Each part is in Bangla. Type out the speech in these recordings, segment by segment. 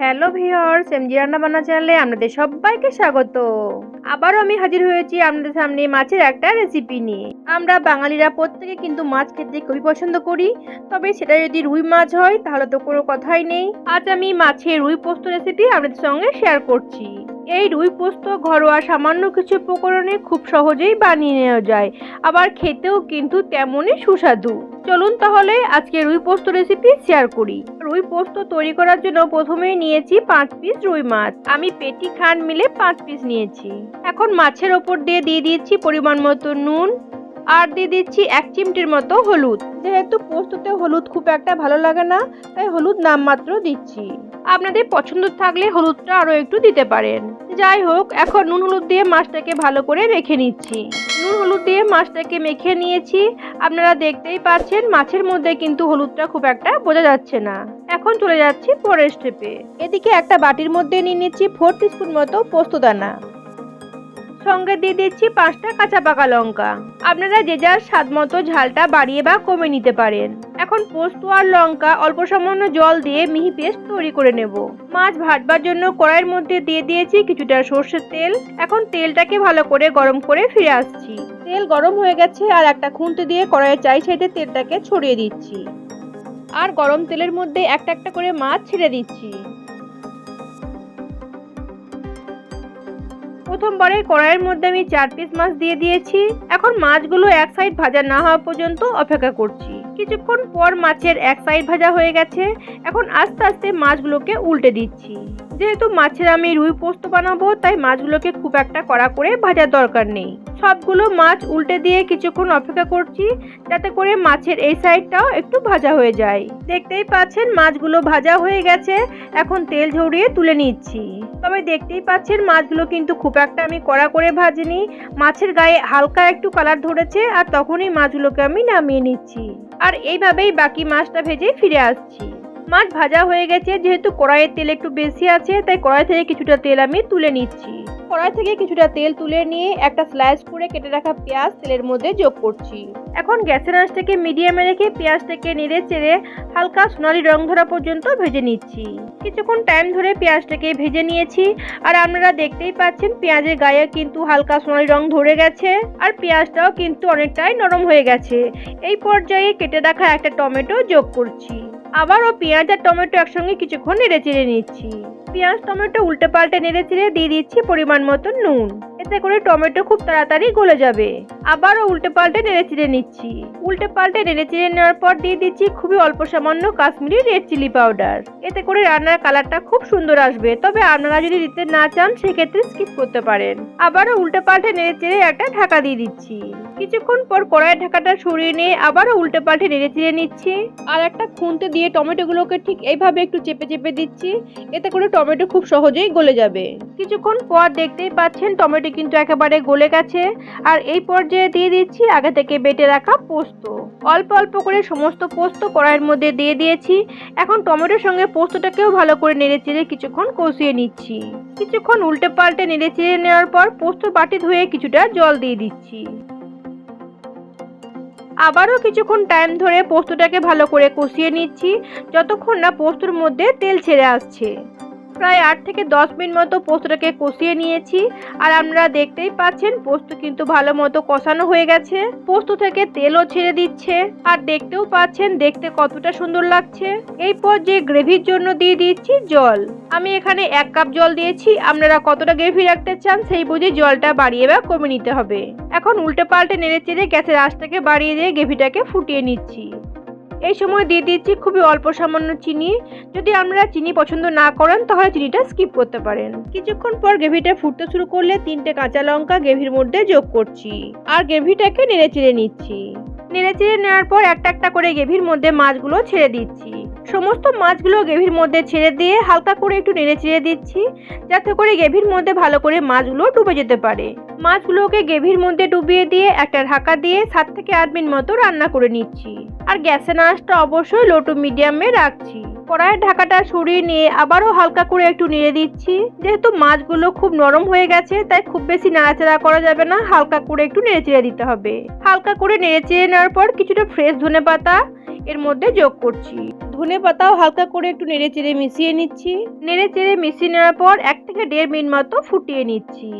হ্যালো ভাইয়ার সেমজি রান্না রান্নাবান্না চ্যানেলে আপনাদের সবাইকে স্বাগত। আবারও আমি হাজির হয়েছি আপনাদের সামনে মাছের একটা রেসিপি নিয়ে। আমরা বাঙালিরা প্রত্যেকে কিন্তু মাছ খেতে খুবই পছন্দ করি, তবে সেটা যদি রুই মাছ হয়, তাহলে তো কোনো কথাই নেই। আজ আমি মাছের রুই পোস্ত রেসিপি আপনাদের সঙ্গে শেয়ার করছি। এই রুই পোস্ত ঘরোয়া সামান্য কিছু উপকরণে খুব সহজেই বানিয়ে নেওয়া যায়। আবার খেতেও কিন্তু তেমনই সুস্বাদু। চলুন তাহলে আজকে রুই পোস্ত রেসিপি শেয়ার করি। রুই পোস্ত তৈরি করার জন্য প্রথমেই নিয়েছি পাঁচ পিস রুই মাছ। আমি পেটি খান মিলে পাঁচ পিস নিয়েছি। এখন মাছের ওপর দিয়ে দিয়ে দিয়েছি পরিমাণ মতো নুন আর দিয়ে দিচ্ছি এক চিমটির মতো হলুদ। যেহেতু পোস্ততে হলুদ খুব একটা ভালো লাগে না, তাই হলুদ নামমাত্র দিচ্ছি। আপনাদের পছন্দ থাকলে হলুদটা আরও একটু দিতে পারেন। যাই হোক, এখন নুন হলুদ দিয়ে মাছটাকে ভালো করে মেখে নিচ্ছি। নুন হলুদ দিয়ে মাছটাকে মেখে নিয়েছি। আপনারা দেখতেই পাচ্ছেন, মাছের মধ্যে কিন্তু হলুদটা খুব একটা বোঝা যাচ্ছে না। এখন চলে যাচ্ছি পরের স্টেপে এদিকে একটা বাটির মধ্যে নিয়ে নিচ্ছি ফোর টিস্পুন মতো পোস্তদানা। সঙ্গে দিয়ে দিচ্ছি পাঁচটা কাঁচা পাকা লঙ্কা। আপনারা যে যার স্বাদ মতো ঝালটা বাড়িয়ে বা কমে নিতে পারেন। এখন পোস্ত আর লঙ্কা অল্প সামান্য জল দিয়ে মিহি পেস্ট তৈরি করে নেব। মাছ ভাটবার জন্য কড়াইয়ের মধ্যে দিয়ে দিয়েছি কিছুটা সর্ষের তেল। এখন তেলটাকে ভালো করে গরম করে ফিরে আসছি। তেল গরম হয়ে গেছে আর একটা খুন্তি দিয়ে কড়াইয়ের চাই সাইডে তেলটাকে ছড়িয়ে দিচ্ছি। আর গরম তেলের মধ্যে একটা একটা করে মাছ ছেড়ে দিচ্ছি। প্রথমবারে কড়াইয়ের মধ্যে আমি চার পিস মাছ দিয়ে দিয়েছি। এখন মাছগুলো এক সাইড ভাজা না হওয়া পর্যন্ত অপেক্ষা করছি। কিছুক্ষণ পর মাছের এক সাইড ভাজা হয়ে গেছে। এখন আস্তে আস্তে মাছগুলোকে উল্টে দিচ্ছি। যেহেতু মাছের আমি রুই পোস্ত বানাবো, তাই মাছগুলোকে খুব একটা কড়া করে ভাজার দরকার নেই। সবগুলো মাছ উল্টে দিয়ে কিছুক্ষণ অপেক্ষা করছি, যাতে করে মাছের এই সাইডটাও একটু ভাজা হয়ে যায়। দেখতেই পাচ্ছেন মাছগুলো ভাজা হয়ে গেছে, এখন তেল ঝরিয়ে তুলে নিচ্ছি। তবে দেখতেই পাচ্ছেন মাছগুলো কিন্তু খুব একটা আমি কড়া করে ভাজিনি। মাছের গায়ে হালকা একটু কালার ধরেছে, আর তখনই মাছগুলোকে আমি নামিয়ে নিচ্ছি। আর এইভাবেই বাকি মাছটা ভেজে ফিরে আসছি। মাছ ভাজা হয়ে গেছে, যেহেতু কড়াইয়ের তেল একটু বেশি আছে, তাই কড়াই থেকে কিছুটা তেল আমি তুলে নিচ্ছি। কড়াই থেকে কিছুটা তেল তুলে নিয়ে একটা স্লাইস করে কেটে রাখা পেঁয়াজ তেলের মধ্যে যোগ করছি। এখন গ্যাসের আঁচটাকে মিডিয়ামে রেখে পেঁয়াজটাকে নেড়ে চেড়ে হালকা সোনালি রং ধরা পর্যন্ত ভেজে নিচ্ছি। কিছুক্ষণ টাইম ধরে পেঁয়াজটাকে ভেজে নিয়েছি, আর আপনারা দেখতেই পাচ্ছেন পেঁয়াজের গায়ে কিন্তু হালকা সোনালি রং ধরে গেছে, আর পেঁয়াজটাও কিন্তু অনেকটাই নরম হয়ে গেছে। এই পর্যায়ে কেটে রাখা একটা টমেটো যোগ করছি। আবারও পেঁয়াজ আর টমেটো একসঙ্গে কিছুক্ষণ নেড়ে চেড়ে নিচ্ছি। পেঁয়াজ, টমেটো উল্টে পাল্টে নেড়ে চেড়ে দিয়ে দিচ্ছি পরিমাণ মতো নুন। এতে করে টমেটো খুব তাড়াতাড়ি গলে যাবে। আবারও উল্টে পাল্টে নেড়ে চেড়ে নিচ্ছি। উল্টে পাল্টে নেড়ে চেড়ে নেওয়ার পর দিয়ে দিচ্ছি খুবই অল্প সামান্য কাশ্মীরি রেড চিলি পাউডার এতে করে রান্নার কালারটা খুব সুন্দর আসবে। তবে আপনারা যদি দিতে না চান, সেক্ষেত্রে স্কিপ করতে পারেন। আবারও উল্টে পাল্টে নেড়ে চেড়ে একটা ঢাকা দিয়ে দিচ্ছি। কিছুক্ষণ পর কড়াই ঢাকাটা সরিয়ে নিয়ে আবারও উল্টে পাল্টে নেড়ে চেড়ে নিচ্ছি। আর একটা খুন্তে দিয়ে টমেটোগুলোকে ঠিক এইভাবে একটু চেপে চেপে দিচ্ছি। এতে করে টমেটো খুব সহজেই গলে যাবে। কিছুক্ষণ পর দেখতেই পাচ্ছেন টমেটো কিন্তু একেবারে গলে গেছে। আর এই পর্যায়ে দিয়ে দিচ্ছি আগে থেকে বেটে রাখা পোস্ত। অল্প অল্প করে সমস্ত পোস্ত কড়াইয়ের মধ্যে দিয়ে দিয়েছি। এখন টমেটোর সঙ্গে পোস্তটাকেও ভালো করে নেড়ে চেড়ে কিছুক্ষণ কষিয়ে নিচ্ছি। কিছুক্ষণ উল্টে পাল্টে নেড়ে চেড়ে নেওয়ার পর পোস্ত বাটি ধুয়ে কিছুটা জল দিয়ে দিচ্ছি। আবারও কিছুক্ষণ টাইম ধরে পোস্তটাকে ভালো করে কষিয়ে নিচ্ছি। যতক্ষণ না পোস্তর মধ্যে তেল ছেড়ে আসছে। প্রায় আট থেকে দশ মিনিট মতো পোস্তটাকে কষিয়ে নিয়েছি। আর আমরা দেখতেই পাচ্ছেন, পোস্ত কিন্তু ভালো মতো কষানো হয়ে গেছে। পোস্ত থেকে তেলও ছেড়ে দিচ্ছে। আর দেখতেও পাচ্ছেন, দেখতে কতটা সুন্দর লাগছে। এই যে গ্রেভির জন্য দিয়ে দিচ্ছি জল। আমি এখানে এক কাপ জল দিয়েছি। আপনারা কতটা গ্রেভি রাখতে চান সেই বুঝে জলটা বাড়িয়ে বা কমে নিতে হবে। এখন উল্টে পাল্টে নেড়ে চেড়ে গ্যাসের আঁচটাকে বাড়িয়ে দিয়ে গ্রেভিটাকে ফুটিয়ে নিচ্ছি। এই সময় দিয়ে দিচ্ছি খুবই অল্প সামান্য চিনি। যদি আমরা চিনি পছন্দ না করেন, তাহলে চিনিটা স্কিপ করতে পারেন। কিছুক্ষণ পর গ্রেভিটা ফুটতে শুরু করলে তিনটে কাঁচা লঙ্কা গ্রেভির মধ্যে যোগ করছি। আর গ্রেভিটাকে নেড়ে চিড়ে নিচ্ছি। নেড়ে চিড়ে নেওয়ার পর একটা একটা করে গ্রেভির মধ্যে মাছগুলো ছেড়ে দিচ্ছি। সমস্ত মাছগুলো গ্রেভির মধ্যে ছেড়ে দিয়ে হালকা করে একটু নেড়ে চেড়ে দিচ্ছি, যাতে করে গ্রেভির মধ্যে ভালো করে মাছগুলো ডুবে যেতে পারে। মাছগুলোকে গ্রেভির মধ্যে ডুবিয়ে দিয়ে একটা ঢাকা দিয়ে সাত থেকে আট মিনিট মতো রান্না করে নিচ্ছি। আর গ্যাসের আঁচটা অবশ্যই লো টু মিডিয়ামে রাখছি। কড়াইয়ের ঢাকাটা সরিয়ে নিয়ে আবারও হালকা করে একটু নেড়ে দিচ্ছি। যেহেতু মাছগুলো খুব নরম হয়ে গেছে, তাই খুব বেশি নাড়াচাড়া করা যাবে না, হালকা করে একটু নেড়ে চেড়ে দিতে হবে। হালকা করে নেড়ে চেড়ে নেওয়ার পর কিছুটা ফ্রেশ ধনে পাতা এর মধ্যে যোগ করছি। ধনে পাতাও হালকা করে একটু নেড়ে চেড়ে মিশিয়ে নিচ্ছি। নেড়ে চেড়ে মিশিয়ে নেওয়ার পর এক থেকে দেড় মিনিট মতো ফুটিয়ে নিচ্ছি।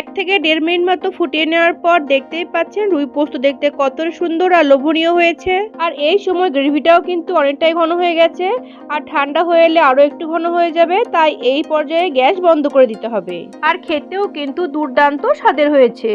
এক থেকে দেড় মিনিট মতো ফুটিয়ে নেওয়ার পর দেখতেই পাচ্ছেন রুই পোস্ত দেখতে কত সুন্দর আর লোভনীয় হয়েছে। আর এই সময় গ্রেভিটাও কিন্তু অনেকটাই ঘন হয়ে গেছে। আর ঠান্ডা হয়ে এলে আরও একটু ঘন হয়ে যাবে, তাই এই পর্যায়ে গ্যাস বন্ধ করে দিতে হবে। আর খেতেও কিন্তু দুর্দান্ত স্বাদের হয়েছে।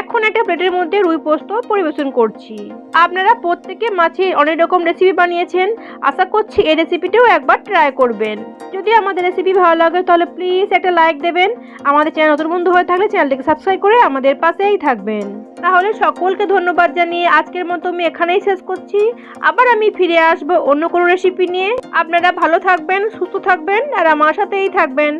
এখন একটা প্লেটের মধ্যে রুই পোস্ত পরিবেশন করছি। আপনারা প্রত্যেকে মাছের অনেক রকম রেসিপি বানিয়েছেন। আশা করছি এই রেসিপিটাও একবার ট্রাই করবেন। যদি আমাদের রেসিপি ভালো লাগে, তাহলে প্লিজ একটা লাইক দেবেন। আমাদের চ্যানেল নতুন বন্ধু হয়ে থাকলে চ্যানেলটিকে সাবস্ক্রাইব করে আমাদের পাশেই থাকবেন। তাহলে সকলকে ধন্যবাদ জানিয়ে আজকের মতো আমি এখানেই শেষ করছি। আবার আমি ফিরে আসব অন্য কোনো রেসিপি নিয়ে। আপনারা ভালো থাকবেন, সুস্থ থাকবেন, আর আমার সাথেই থাকবেন।